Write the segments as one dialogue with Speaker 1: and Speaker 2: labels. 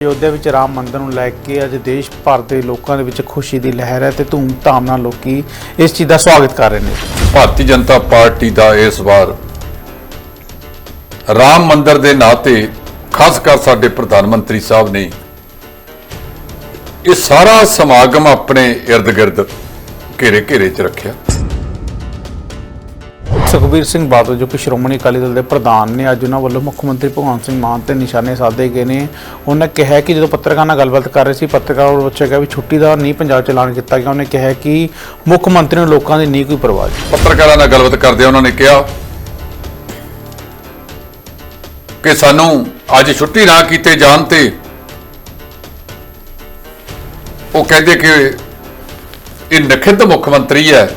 Speaker 1: ਅਯੋਧਿਆ ਵਿੱਚ ਰਾਮ ਮੰਦਰ ਨੂੰ ਲੈ ਕੇ ਅੱਜ ਦੇਸ਼ ਭਰ ਦੇ ਲੋਕਾਂ ਦੇ ਵਿੱਚ ਖੁਸ਼ੀ ਦੀ ਲਹਿਰ ਹੈ ਤੇ ਧੂਮ-ਧਾਮ ਨਾਲ ਲੋਕੀ ਇਸ ਚੀਜ਼ ਦਾ ਸਵਾਗਤ ਕਰ ਰਹੇ ਨੇ।
Speaker 2: ਭਾਰਤੀ ਜਨਤਾ ਪਾਰਟੀ ਦਾ ਇਸ ਵਾਰ ਰਾਮ ਮੰਦਰ ਦੇ ਨਾਂ ਤੇ ਖਾਸ ਕਰ ਸਾਡੇ ਪ੍ਰਧਾਨ ਮੰਤਰੀ ਸਾਹਿਬ ਨੇ ਇਹ ਸਾਰਾ ਸਮਾਗਮ ਆਪਣੇ ird-gird ਘੇਰੇ ਘੇਰੇ 'ਚ ਰੱਖਿਆ।
Speaker 1: ਸੁਖਬੀਰ ਸਿੰਘ ਬਾਦਲ, ਜੋ ਕਿ ਸ਼੍ਰੋਮਣੀ ਅਕਾਲੀ ਦਲ ਦੇ ਪ੍ਰਧਾਨ ਨੇ, ਅੱਜ ਉਹਨਾਂ ਵੱਲੋਂ ਮੁੱਖ ਮੰਤਰੀ ਭਗਵੰਤ ਸਿੰਘ ਮਾਨ ਤੇ ਨਿਸ਼ਾਨੇ ਸਾਧੇ ਗਏ ਨੇ। ਉਹਨਾਂ ਕਿਹਾ ਕਿ ਜਦੋਂ ਪੱਤਰਕਾਰਾਂ ਨਾਲ ਗੱਲਬਾਤ ਕਰ ਰਹੇ ਸੀ, ਪੱਤਰਕਾਰਾਂ ਵੱਲੋਂ ਪੁੱਛਿਆ ਗਿਆ ਵੀ ਛੁੱਟੀ ਦਾ ਨਹੀਂ ਪੰਜਾਬ ਚ ਐਲਾਨ ਕੀਤਾ ਗਿਆ। ਉਹਨੇ ਕਿਹਾ ਕਿ ਮੁੱਖ ਮੰਤਰੀ ਨੂੰ ਲੋਕਾਂ ਦੀ ਨਹੀਂ ਕੋਈ ਪਰਵਾਹ
Speaker 2: ਪੱਤਰਕਾਰਾਂ ਨਾਲ ਗੱਲਬਾਤ ਕਰਦੇ ਉਹਨਾਂ ਨੇ ਕਿਹਾ ਕਿ ਸਾਨੂੰ ਅੱਜ ਛੁੱਟੀ ਨਾ ਕੀਤੇ ਜਾਣ ਤੇ ਉਹ ਕਹਿੰਦੇ ਕਿ ਇਹ ਨਖਿੱਧ ਮੁੱਖ ਮੰਤਰੀ ਹੈ।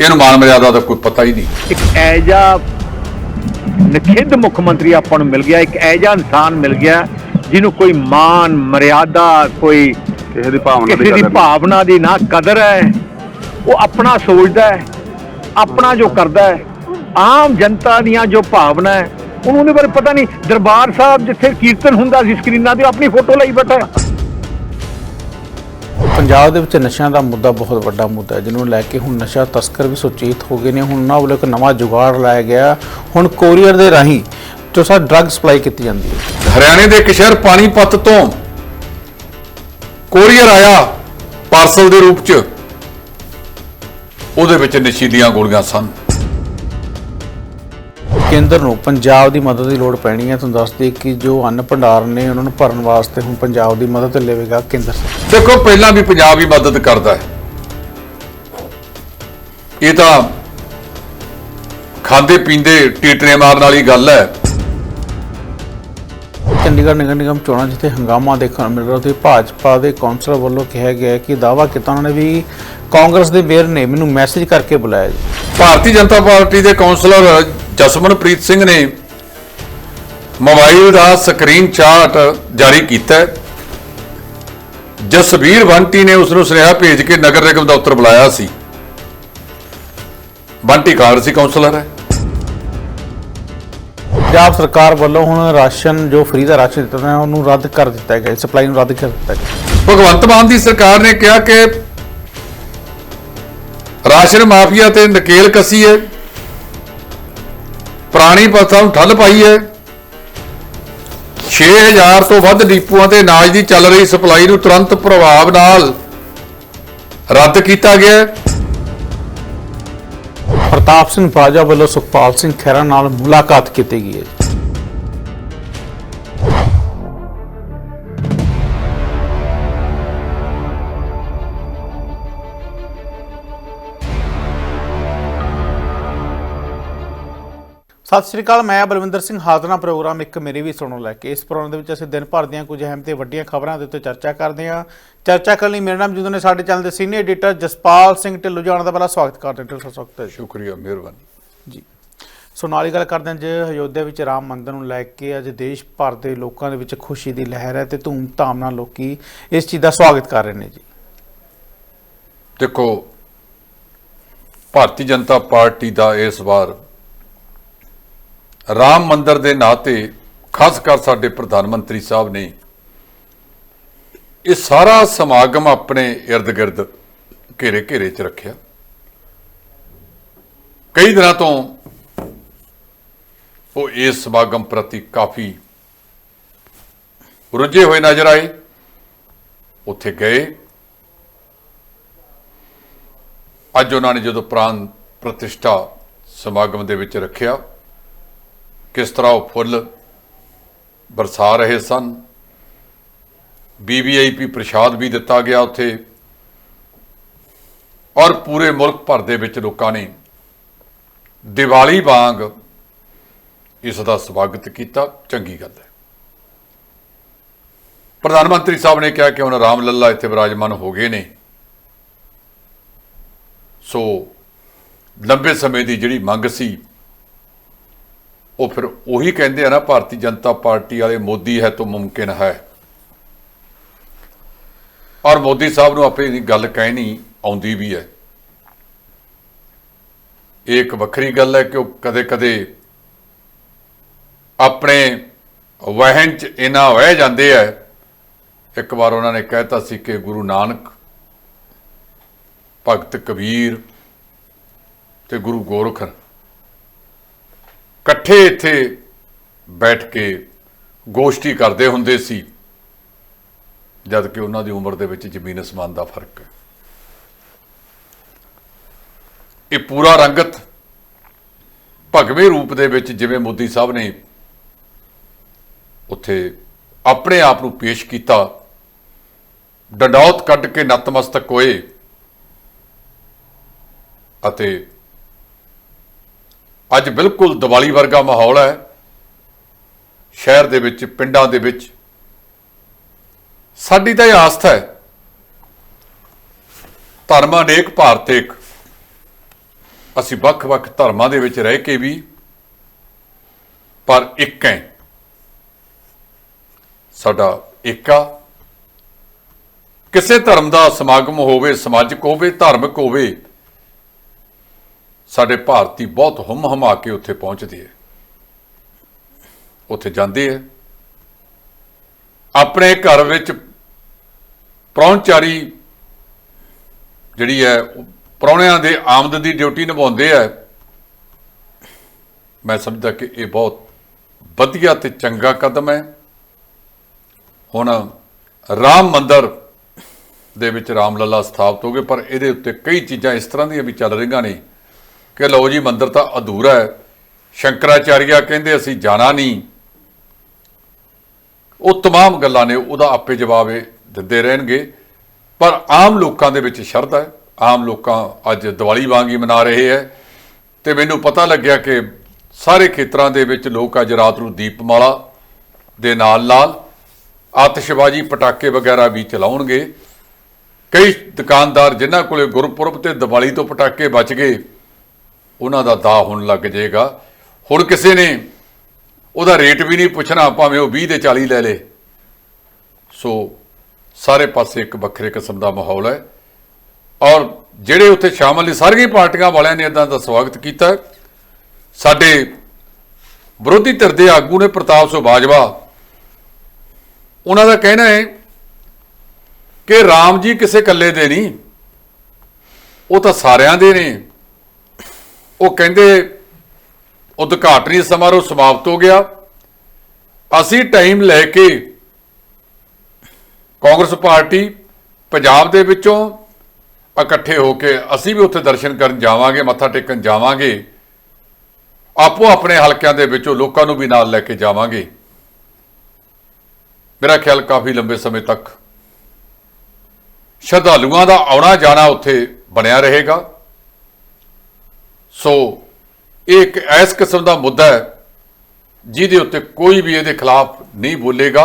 Speaker 2: ਇਹਨੂੰ ਮਾਨ ਮਰਿਆਦਾ ਦਾ ਕੋਈ ਪਤਾ ਹੀ ਨਹੀਂ।
Speaker 3: ਇੱਕ ਐਜਾ ਨਖਿੱਧ ਮੁੱਖ ਮੰਤਰੀ ਆਪਾਂ ਨੂੰ ਮਿਲ ਗਿਆ ਇੱਕ ਐਜਾ ਇਨਸਾਨ ਮਿਲ ਗਿਆ ਜਿਹਨੂੰ ਕੋਈ ਮਾਨ ਮਰਿਆਦਾ ਕੋਈ
Speaker 4: ਕਿਸੇ ਦੀ ਭਾਵਨਾ
Speaker 3: ਕਿਸੇ ਦੀ। ਭਾਵਨਾ ਨਾ ਕਦਰ ਹੈ। ਉਹ ਆਪਣਾ ਸੋਚਦਾ ਹੈ ਆਪਣਾ ਜੋ ਕਰਦਾ ਹੈ ਆਮ ਜਨਤਾ ਦੀਆਂ ਜੋ ਭਾਵਨਾ ਹੈ ਉਹਨੂੰ ਉਹਦੇ ਬਾਰੇ ਪਤਾ ਨਹੀਂ। ਦਰਬਾਰ ਸਾਹਿਬ ਜਿੱਥੇ ਕੀਰਤਨ ਹੁੰਦਾ ਸੀ ਸਕਰੀਨਾਂ ਤੇ ਆਪਣੀ ਫੋਟੋ ਲਈ ਬੈਠਾ
Speaker 1: ਪੰਜਾਬ ਦੇ ਵਿੱਚ ਨਸ਼ਿਆਂ ਦਾ ਮੁੱਦਾ ਬਹੁਤ ਵੱਡਾ ਮੁੱਦਾ ਹੈ, ਜਿਹਨੂੰ ਲੈ ਕੇ ਹੁਣ ਨਸ਼ਾ ਤਸਕਰ ਵੀ ਸੁਚੇਤ ਹੋ ਗਏ ਨੇ। ਹੁਣ ਉਹਨਾਂ ਵੱਲੋਂ ਇੱਕ ਨਵਾਂ ਜੁਗਾੜ ਲਾਇਆ ਗਿਆ। ਹੁਣ ਕੋਰੀਅਰ ਦੇ ਰਾਹੀਂ ਜੋ ਸਾ ਡਰੱਗ ਸਪਲਾਈ ਕੀਤੀ ਜਾਂਦੀ ਹੈ।
Speaker 2: ਹਰਿਆਣੇ ਦੇ ਇੱਕ ਸ਼ਹਿਰ ਪਾਣੀਪਤ ਤੋਂ ਕੋਰੀਅਰ ਆਇਆ ਪਾਰਸਲ ਦੇ ਰੂਪ 'ਚ। ਉਹਦੇ ਵਿੱਚ ਨਸ਼ੀਲੀਆਂ ਗੋਲੀਆਂ ਸਨ।
Speaker 1: ਕੇਂਦਰ ਨੂੰ ਪੰਜਾਬ ਦੀ ਮਦਦ ਦੀ ਲੋੜ ਪੈਣੀ ਹੈ ਤੁਹਾਨੂੰ ਦੱਸ ਦਈਏ ਕਿ ਜੋ ਅੰਨ ਭੰਡਾਰ ਨੇ ਉਹਨਾਂ ਨੂੰ ਭਰਨ ਵਾਸਤੇ ਹੁਣ ਪੰਜਾਬ ਦੀ ਮਦਦ ਲਵੇਗਾ ਕੇਂਦਰ
Speaker 2: ਦੇਖੋ ਪਹਿਲਾਂ ਵੀ ਪੰਜਾਬ ਹੀ ਮਦਦ ਕਰਦਾ ਹੈ। ਇਹ ਤਾਂ ਖਾਂਦੇ ਪੀਂਦੇ ਟੀਟਰੇ ਮਾਰਨ ਵਾਲੀ ਗੱਲ ਹੈ।
Speaker 1: ਚੰਡੀਗੜ੍ਹ ਨਗਰ ਨਿਗਮ ਚੋਣਾਂ ਜਿੱਥੇ ਹੰਗਾਮਾ ਦੇਖਣ ਨੂੰ ਮਿਲ ਰਿਹਾ ਤੇ ਭਾਜਪਾ ਦੇ ਕੌਂਸਲਰ ਵੱਲੋਂ ਕਿਹਾ ਗਿਆ ਕਿ ਦਾਅਵਾ ਕੀਤਾ ਉਹਨਾਂ ਨੇ ਵੀ ਕਾਂਗਰਸ ਦੇ ਮੇਅਰ ਨੇ ਮੈਨੂੰ ਮੈਸੇਜ ਕਰਕੇ ਬੁਲਾਇਆ ਜੀ।
Speaker 2: ਭਾਰਤੀ ਜਨਤਾ ਪਾਰਟੀ ਦੇ ਕਾਉਂਸਲਰ ਜਸਮਨਪ੍ਰੀਤ ਸਿੰਘ ਨੇ ਮੋਬਾਈਲ ਦਾ ਸਕਰੀਨ ਸ਼ਾਟ ਜਾਰੀ ਕੀਤਾ ਹੈ। ਜਸਵੀਰ ਬੰਟੀ ਨੇ ਉਸ ਨੂੰ ਸੁਨੇਹਾ ਭੇਜ ਕੇ ਨਗਰ ਨਿਗਮ ਦਫ਼ਤਰ ਬੁਲਾਇਆ ਸੀ। ਬੰਟੀ ਕਾਂਗਰਸੀ ਕਾਉਂਸਲਰ ਹੈ।
Speaker 1: ਪੰਜਾਬ ਸਰਕਾਰ ਵੱਲੋਂ ਹੁਣ ਰਾਸ਼ਨ ਜੋ ਫ੍ਰੀ ਦਾ ਰਾਸ਼ਨ ਦਿੱਤਾ ਜਾਂਦਾ ਉਹਨੂੰ ਰੱਦ ਕਰ ਦਿੱਤਾ ਗਿਆ ਸਪਲਾਈ ਨੂੰ ਰੱਦ ਕਰ ਦਿੱਤਾ ਗਿਆ।
Speaker 2: ਭਗਵੰਤ ਮਾਨ ਦੀ ਸਰਕਾਰ ਨੇ ਕਿਹਾ ਕਿ ਰਾਸ਼ਨ ਮਾਫੀਆ ਤੇ ਨਕੇਲ ਕਸੀ ਹੈ। ਪੁਰਾਣੀ ਪ੍ਰਥਾ ਨੂੰ ਠੱਲ ਪਾਈ ਹੈ। 6000 ਤੋਂ ਵੱਧ ਡਿਪੂਆਂ ਤੇ ਅਨਾਜ ਦੀ ਚੱਲ ਰਹੀ ਸਪਲਾਈ ਨੂੰ ਤੁਰੰਤ ਪ੍ਰਭਾਵ ਨਾਲ ਰੱਦ ਕੀਤਾ ਗਿਆ
Speaker 1: ਪ੍ਰਤਾਪ ਸਿੰਘ ਬਾਜਵਾ ਵੱਲੋਂ ਸੁਖਪਾਲ ਸਿੰਘ ਖਹਿਰਾ ਨਾਲ ਮੁਲਾਕਾਤ ਕੀਤੀ ਗਈ ਹੈ ਸਤਿ ਸ਼੍ਰੀ ਅਕਾਲ ਮੈਂ ਬਲਵਿੰਦਰ ਸਿੰਘ ਹਾਜ਼ਰਾਂ ਪ੍ਰੋਗਰਾਮ ਇੱਕ ਮੇਰੇ ਵੀ ਸੁਣੋ ਲੈ ਕੇ। ਇਸ ਪ੍ਰੋਗਰਾਮ ਦੇ ਵਿੱਚ ਅਸੀਂ ਦਿਨ ਭਰ ਦੀਆਂ ਕੁਝ ਅਹਿਮ ਤੇ ਵੱਡੀਆਂ ਖਬਰਾਂ ਦੇ ਉੱਤੇ ਚਰਚਾ ਕਰਦੇ ਹਾਂ। ਚਰਚਾ ਕਰਨ ਲਈ ਮੇਰੇ ਨਾਮ ਜੁਦੋਂ ਨੇ ਸਾਡੇ ਚੈਨਲ ਦੇ ਸੀਨੀਅਰ ਐਡੀਟਰ ਜਸਪਾਲ ਸਿੰਘ ਢਿੱਲੋਂ ਜਾਣ ਦਾ ਪਹਿਲਾ ਸਵਾਗਤ ਕਰਦੇ ਹਾਂ। ਢਿੱਲੋਂ ਸਵਾਗਤ।
Speaker 2: ਸ਼ੁਕਰੀਆ ਮਿਹਰਬਾਨੀ।
Speaker 1: ਜੀ। ਸੋ ਨਾਲ ਹੀ ਗੱਲ ਕਰਦੇ ਹਾਂ ਜੇ ਅਯੋਧਿਆ ਵਿੱਚ ਰਾਮ ਮੰਦਿਰ ਨੂੰ ਲੈ ਕੇ ਅੱਜ ਦੇਸ਼ ਭਰ ਦੇ ਲੋਕਾਂ ਦੇ ਵਿੱਚ ਖੁਸ਼ੀ ਦੀ ਲਹਿਰ ਹੈ ਤੇ ਧੂਮ-ਧਾਮ ਨਾਲ ਲੋਕੀ ਇਸ ਚੀਜ਼ ਦਾ ਸਵਾਗਤ ਕਰ ਰਹੇ ਨੇ ਜੀ।
Speaker 2: ਦੇਖੋ ਭਾਰਤੀ ਜਨਤਾ ਪਾਰਟੀ ਦਾ ਇਸ ਵਾਰ ਰਾਮ ਮੰਦਰ ਦੇ ਨਾਂ ਤੇ, ਖਾਸ ਕਰ ਸਾਡੇ ਪ੍ਰਧਾਨ ਮੰਤਰੀ ਸਾਹਿਬ ਨੇ, ਇਹ ਸਾਰਾ ਸਮਾਗਮ ਆਪਣੇ ird-gird ਘੇਰੇ ਘੇਰੇ 'ਚ ਰੱਖਿਆ। ਕਈ ਦਿਨਾਂ ਤੋਂ ਉਹ ਇਸ ਸਮਾਗਮ ਪ੍ਰਤੀ ਕਾਫੀ ਰੁੱਝੇ ਹੋਏ ਨਜ਼ਰ ਆਏ। ਉੱਥੇ ਗਏ। ਅੱਜ ਉਹਨਾਂ ਨੇ ਜਦੋਂ ਪ੍ਰਾਨ ਪ੍ਰਤਿਸ਼ਠਾ ਸਮਾਗਮ ਦੇ ਵਿੱਚ ਰੱਖਿਆ ਕਿਸ ਤਰ੍ਹਾਂ ਉਹ ਫੁੱਲ ਬਰਸਾ ਰਹੇ ਸਨ? ਬੀਵੀਆਈਪੀ ਪ੍ਰਸ਼ਾਦ ਵੀ ਦਿੱਤਾ ਗਿਆ ਉੱਥੇ। ਔਰ ਪੂਰੇ ਮੁਲਕ ਭਰ ਦੇ ਵਿੱਚ ਲੋਕਾਂ ਨੇ ਦੀਵਾਲੀ ਵਾਂਗ ਇਸ ਦਾ ਸਵਾਗਤ ਕੀਤਾ। ਚੰਗੀ ਗੱਲ ਹੈ। ਪ੍ਰਧਾਨ ਮੰਤਰੀ ਸਾਹਿਬ ਨੇ ਕਿਹਾ ਕਿ ਹੁਣ ਰਾਮ ਲੱਲਾ ਇੱਥੇ ਵਿਰਾਜਮਾਨ ਹੋ ਗਏ ਨੇ। ਸੋ ਲੰਬੇ ਸਮੇਂ ਦੀ ਜਿਹੜੀ ਮੰਗ ਸੀ ਉਹ ਫਿਰ ਉਹੀ ਕਹਿੰਦੇ ਆ ਨਾ, ਭਾਰਤੀ ਜਨਤਾ ਪਾਰਟੀ ਵਾਲੇ ਮੋਦੀ ਹੈ ਤੋਂ ਮੁਮਕਿਨ ਹੈ। ਔਰ ਮੋਦੀ ਸਾਹਿਬ ਨੂੰ ਆਪਣੀ ਗੱਲ ਕਹਿਣੀ ਆਉਂਦੀ ਵੀ ਹੈ। ਇਹ ਇੱਕ ਵੱਖਰੀ ਗੱਲ ਹੈ ਕਿ ਉਹ ਕਦੇ-ਕਦੇ ਆਪਣੇ ਵਹਿਣ ਚ ਇਹਨਾਂ ਵਹਿ ਜਾਂਦੇ ਆ। ਇੱਕ ਵਾਰ ਉਹਨਾਂ ਨੇ ਕਹਿਤਾ ਸੀ ਕਿ ਗੁਰੂ ਨਾਨਕ, ਭਗਤ ਕਬੀਰ ਤੇ ਗੁਰੂ ਗੋਰਖ ਇਕੱਠੇ ਇੱਥੇ ਬੈਠ ਕੇ ਗੋਸ਼ਟੀ ਕਰਦੇ ਹੁੰਦੇ ਸੀ, ਜਦ ਕਿ ਉਹਨਾਂ ਦੀ ਉਮਰ ਦੇ ਵਿੱਚ ਜ਼ਮੀਨ ਅਸਮਾਨ ਦਾ ਫ਼ਰਕ ਹੈ। ਇਹ ਪੂਰਾ ਰੰਗਤ ਭਗਵੇਂ ਰੂਪ ਦੇ ਵਿੱਚ ਜਿਵੇਂ ਮੋਦੀ ਸਾਹਿਬ ਨੇ ਉੱਥੇ ਆਪਣੇ ਆਪ ਨੂੰ ਪੇਸ਼ ਕੀਤਾ, ਡੰਡੌਤ ਕੱਢ ਕੇ ਨਤਮਸਤਕ ਹੋਏ ਅਤੇ ਅੱਜ ਬਿਲਕੁਲ ਦੀਵਾਲੀ ਵਰਗਾ ਮਾਹੌਲ ਹੈ। ਸ਼ਹਿਰ ਦੇ ਵਿੱਚ, ਪਿੰਡਾਂ ਦੇ ਵਿੱਚ। ਸਾਡੀ ਤਾਂ ਇਹ ਆਸਥਾ ਹੈ। ਧਰਮ ਅਨੇਕ ਭਾਰਤ ਏਕ ਅਸੀਂ ਵੱਖ-ਵੱਖ ਧਰਮਾਂ ਦੇ ਵਿੱਚ ਰਹਿ ਕੇ ਵੀ ਪਰ ਇੱਕ ਹੈ। ਸਾਡਾ ਏਕਾ ਕਿਸੇ ਧਰਮ ਦਾ ਸਮਾਗਮ ਹੋਵੇ, ਸਮਾਜਿਕ ਹੋਵੇ, ਧਾਰਮਿਕ ਹੋਵੇ ਸਾਡੇ ਭਾਰਤੀ ਬਹੁਤ ਹਮ ਹਮਾ ਕੇ ਉੱਥੇ ਪਹੁੰਚਦੇ ਹੈ। ਉੱਥੇ ਜਾਂਦੇ ਹੈ। ਆਪਣੇ ਘਰ ਵਿੱਚ ਪ੍ਰਾਹੁਣਚਾਰੀ ਜਿਹੜੀ ਹੈ, ਉਹ ਪ੍ਰਾਹੁਣਿਆਂ ਦੇ ਆਮਦ ਦੀ ਡਿਊਟੀ ਨਿਭਾਉਂਦੇ ਆ। ਮੈਂ ਸਮਝਦਾ ਕਿ ਇਹ ਬਹੁਤ ਵਧੀਆ ਤੇ ਚੰਗਾ ਕਦਮ ਹੈ। ਹੁਣ ਰਾਮ ਮੰਦਰ ਦੇ ਵਿੱਚ ਰਾਮ ਲੱਲਾ ਸਥਾਪਿਤ ਹੋ ਗਏ, ਪਰ ਇਹਦੇ ਉੱਤੇ ਕਈ ਚੀਜ਼ਾਂ ਇਸ ਤਰ੍ਹਾਂ ਦੀਆਂ ਵੀ ਚੱਲ ਰਹੀਆਂ ਨੇ ਕਿ ਲਓ ਜੀ ਮੰਦਰ ਤਾਂ ਅਧੂਰਾ ਹੈ ਸ਼ੰਕਰਾਚਾਰੀਆ ਕਹਿੰਦੇ ਅਸੀਂ ਜਾਣਾ ਨਹੀਂ ਉਹ तमाम ਗੱਲਾਂ ਨੇ ਉਹਦਾ ਆਪੇ ਜਵਾਬ ਇਹ ਦਿੰਦੇ ਰਹਿਣਗੇ ਪਰ ਆਮ ਲੋਕਾਂ ਦੇ ਵਿੱਚ ਸ਼ਰਧਾ ਹੈ ਆਮ ਲੋਕਾਂ ਅੱਜ ਦੀਵਾਲੀ ਵਾਂਗ ਹੀ ਮਨਾ ਰਹੇ ਹੈ ਤੇ ਮੈਨੂੰ ਪਤਾ ਲੱਗਿਆ ਕਿ ਸਾਰੇ ਖੇਤਰਾਂ ਦੇ ਵਿੱਚ ਲੋਕ ਅੱਜ ਰਾਤ ਨੂੰ ਦੀਪਮਾਲਾ ਦੇ ਨਾਲ ਨਾਲ ਆਤਿਸ਼ਬਾਜ਼ੀ ਪਟਾਕੇ ਵਗੈਰਾ ਵੀ ਚਲਾਉਣਗੇ ਕਈ ਦੁਕਾਨਦਾਰ ਜਿਨ੍ਹਾਂ ਕੋਲੇ ਗੁਰਪੁਰਬ ਤੇ ਦੀਵਾਲੀ ਤੋਂ ਪਟਾਕੇ ਬਚ ਗਏ ਉਹਨਾਂ ਦਾ ਦਾ ਹੋਣ ਲੱਗ ਜਾਏਗਾ। ਹੁਣ ਕਿਸੇ ਨੇ ਉਹਦਾ ਰੇਟ ਵੀ ਨਹੀਂ ਪੁੱਛਣਾ, ਭਾਵੇਂ ਉਹ 20 ਦੇ 40 ਲੈ ਲੇ। ਸੋ ਸਾਰੇ ਪਾਸੇ ਇੱਕ ਵੱਖਰੇ ਕਿਸਮ ਦਾ ਮਾਹੌਲ ਹੈ। ਔਰ ਜਿਹੜੇ ਉੱਥੇ ਸ਼ਾਮਲ ਨੇ, ਸਾਰੀਆਂ ਪਾਰਟੀਆਂ ਵਾਲਿਆਂ ਨੇ ਇਦਾਂ ਦਾ ਸਵਾਗਤ ਕੀਤਾ। ਸਾਡੇ ਵਿਰੋਧੀ ਧਿਰ ਦੇ ਆਗੂ ਨੇ ਪ੍ਰਤਾਪ ਸਿੰਘ ਬਾਜਵਾ। ਉਹਨਾਂ ਦਾ ਕਹਿਣਾ ਹੈ ਕਿ ਰਾਮ ਜੀ ਕਿਸੇ ਇਕੱਲੇ ਦੇ ਨਹੀਂ, ਉਹ ਤਾਂ ਸਾਰਿਆਂ ਦੇ ਨੇ। ਉਹ ਕਹਿੰਦੇ, ਉਦਘਾਟਨੀ ਸਮਾਰੋਹ ਸਮਾਪਤ ਹੋ ਗਿਆ। ਅਸੀਂ ਟਾਈਮ ਲੈ ਕੇ ਕਾਂਗਰਸ ਪਾਰਟੀ ਪੰਜਾਬ ਦੇ ਵਿੱਚੋਂ ਇਕੱਠੇ ਹੋ ਕੇ ਅਸੀਂ ਵੀ ਉੱਥੇ ਦਰਸ਼ਨ ਕਰਨ ਜਾਵਾਂਗੇ, ਮੱਥਾ ਟੇਕਣ ਜਾਵਾਂਗੇ। ਆਪੋ ਆਪਣੇ ਹਲਕਿਆਂ ਦੇ ਵਿੱਚੋਂ ਲੋਕਾਂ ਨੂੰ ਵੀ ਨਾਲ ਲੈ ਕੇ ਜਾਵਾਂਗੇ। ਮੇਰਾ ਖਿਆਲ ਕਾਫੀ ਲੰਬੇ ਸਮੇਂ ਤੱਕ ਸ਼ਰਧਾਲੂਆਂ ਦਾ ਆਉਣਾ ਜਾਣਾ ਉੱਥੇ ਬਣਿਆ ਰਹੇਗਾ। ਸੋ, ਇਹ ਇੱਕ ਇਸ ਕਿਸਮ ਦਾ ਮੁੱਦਾ ਹੈ, ਜਿਹਦੇ ਉੱਤੇ ਕੋਈ ਵੀ ਇਹਦੇ ਖਿਲਾਫ ਨਹੀਂ ਬੋਲੇਗਾ,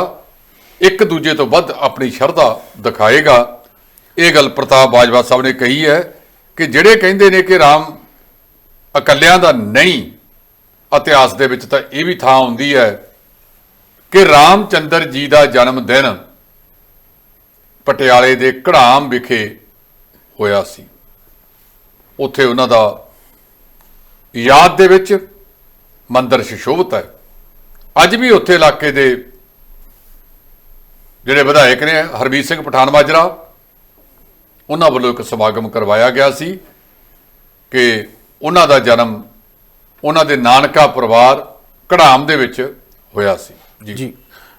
Speaker 2: ਇੱਕ ਦੂਜੇ ਤੋਂ ਵੱਧ ਆਪਣੀ ਸ਼ਰਧਾ ਦਿਖਾਏਗਾ। ਇਹ ਗੱਲ ਪ੍ਰਤਾਪ ਬਾਜਵਾ ਸਾਹਿਬ ਨੇ ਕਹੀ ਹੈ ਕਿ ਜਿਹੜੇ ਕਹਿੰਦੇ ਨੇ ਕਿ ਰਾਮ ਇਕੱਲਿਆਂ ਦਾ ਨਹੀਂ, ਇਤਿਹਾਸ ਦੇ ਵਿੱਚ ਤਾਂ ਇਹ ਵੀ ਥਾਂ ਹੁੰਦੀ ਹੈ ਕਿ ਰਾਮਚੰਦਰ ਜੀ ਦਾ ਜਨਮ ਦਿਨ ਪਟਿਆਲੇ ਦੇ ਕੜਾਮ ਵਿਖੇ ਹੋਇਆ ਸੀ। ਉੱਥੇ ਉਹਨਾਂ ਦਾ ਯਾਦ ਦੇ ਵਿੱਚ ਮੰਦਰ ਸ਼ਿਸ਼ੋਭਤ ਹੈ। ਅੱਜ ਵੀ ਉੱਥੇ ਇਲਾਕੇ ਦੇ ਜਿਹੜੇ ਵਿਧਾਇਕ ਨੇ ਹਰਬੀਰ ਸਿੰਘ ਪਠਾਨ ਮਾਜਰਾ ਉਹਨਾਂ ਵੱਲੋਂ ਇੱਕ ਸਮਾਗਮ ਕਰਵਾਇਆ ਗਿਆ ਸੀ ਕਿ ਉਹਨਾਂ ਦਾ ਜਨਮ ਉਹਨਾਂ ਦੇ ਨਾਨਕਾ ਪਰਿਵਾਰ ਕੜਾਮ ਦੇ ਵਿੱਚ ਹੋਇਆ ਸੀ। ਜੀ।
Speaker 1: ਜੀ।